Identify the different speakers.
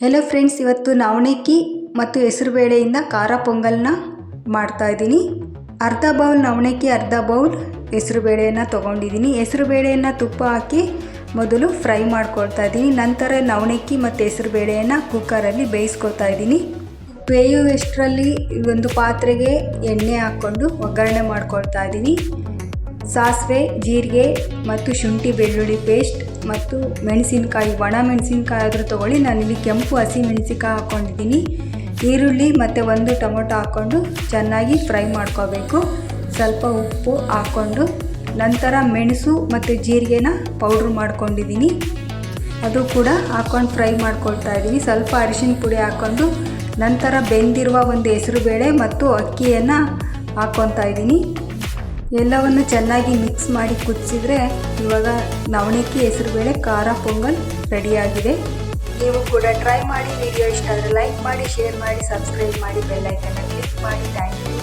Speaker 1: Hello friends ಇವತ್ತು ನವಣಕ್ಕಿ ಮತ್ತು ಹೆಸರುಬೇಳೆಯಿಂದ ಖಾರ ಪೊಂಗಲ್ನ ಮಾಡ್ತಾ ಇದ್ದೀನಿ. ಅರ್ಧ ಬೌಲ್ ನವಣಕ್ಕಿ ಅರ್ಧ ಬೌಲ್ ಹೆಸರುಬೇಳೆಯನ್ನು ತೊಗೊಂಡಿದ್ದೀನಿ. ಹೆಸರುಬೇಳೆಯನ್ನು ತುಪ್ಪ ಹಾಕಿ ಮೊದಲು ಫ್ರೈ ಮಾಡ್ಕೊಳ್ತಾ ಇದ್ದೀನಿ. ನಂತರ ನವಣಕ್ಕಿ ಮತ್ತು ಹೆಸರುಬೇಳೆಯನ್ನು ಕುಕ್ಕರಲ್ಲಿ ಬೇಯಿಸ್ಕೊಳ್ತಾ ಇದ್ದೀನಿ. ಬೇಯುವಷ್ಟರಲ್ಲಿ ಒಂದು ಪಾತ್ರೆಗೆ ಎಣ್ಣೆ ಹಾಕ್ಕೊಂಡು ಒಗ್ಗರಣೆ ಮಾಡ್ಕೊಳ್ತಾ ಇದ್ದೀನಿ. ಸಾಸಿವೆ, ಜೀರಿಗೆ ಮತ್ತು ಶುಂಠಿ ಬೆಳ್ಳುಳ್ಳಿ ಪೇಸ್ಟ್ ಮತ್ತು ಮೆಣಸಿನಕಾಯಿ, ಒಣ ಮೆಣಸಿನ್ಕಾಯಿ ಆದರೂ ತೊಗೊಳ್ಳಿ. ನಾನಿಲ್ಲಿ ಕೆಂಪು ಹಸಿ ಮೆಣಸಿನ್ಕಾಯಿ ಹಾಕ್ಕೊಂಡಿದ್ದೀನಿ ಈರುಳ್ಳಿ ಮತ್ತು ಒಂದು ಟೊಮೊಟೊ ಹಾಕ್ಕೊಂಡು ಚೆನ್ನಾಗಿ ಫ್ರೈ ಮಾಡ್ಕೋಬೇಕು. ಸ್ವಲ್ಪ ಉಪ್ಪು ಹಾಕ್ಕೊಂಡು ನಂತರ ಮೆಣಸು ಮತ್ತು ಜೀರಿಗೆನ ಪೌಡ್ರ್ ಮಾಡ್ಕೊಂಡಿದ್ದೀನಿ. ಅದು ಕೂಡ ಹಾಕ್ಕೊಂಡು ಫ್ರೈ ಮಾಡ್ಕೊಳ್ತಾ ಇದ್ದೀನಿ. ಸ್ವಲ್ಪ ಅರಿಶಿನ ಪುಡಿ ಹಾಕ್ಕೊಂಡು ನಂತರ ಬೆಂದಿರುವ ಒಂದು ಹೆಸರುಬೇಳೆ ಮತ್ತು ಅಕ್ಕಿಯನ್ನು ಹಾಕ್ಕೊತಾ ಇದ್ದೀನಿ. ಎಲ್ಲವನ್ನು ಚೆನ್ನಾಗಿ ಮಿಕ್ಸ್ ಮಾಡಿ ಕುದಿಸಿದ್ರೆ ಇವಾಗ ನವಣಕ್ಕಿ ಹೆಸರುಬೇಳೆ ಖಾರ, ಪೊಂಗಲ್ ರೆಡಿಯಾಗಿದೆ. ನೀವು ಕೂಡ ಟ್ರೈ ಮಾಡಿ ವಿಡಿಯೋ ಇಷ್ಟ ಆದರೆ ಲೈಕ್ ಮಾಡಿ ಶೇರ್ ಮಾಡಿ ಸಬ್ಸ್ಕ್ರೈಬ್ ಮಾಡಿ ಬೆಲ್ಲೈಕನ್ನ ಕ್ಲಿಕ್ ಮಾಡಿ. ಥ್ಯಾಂಕ್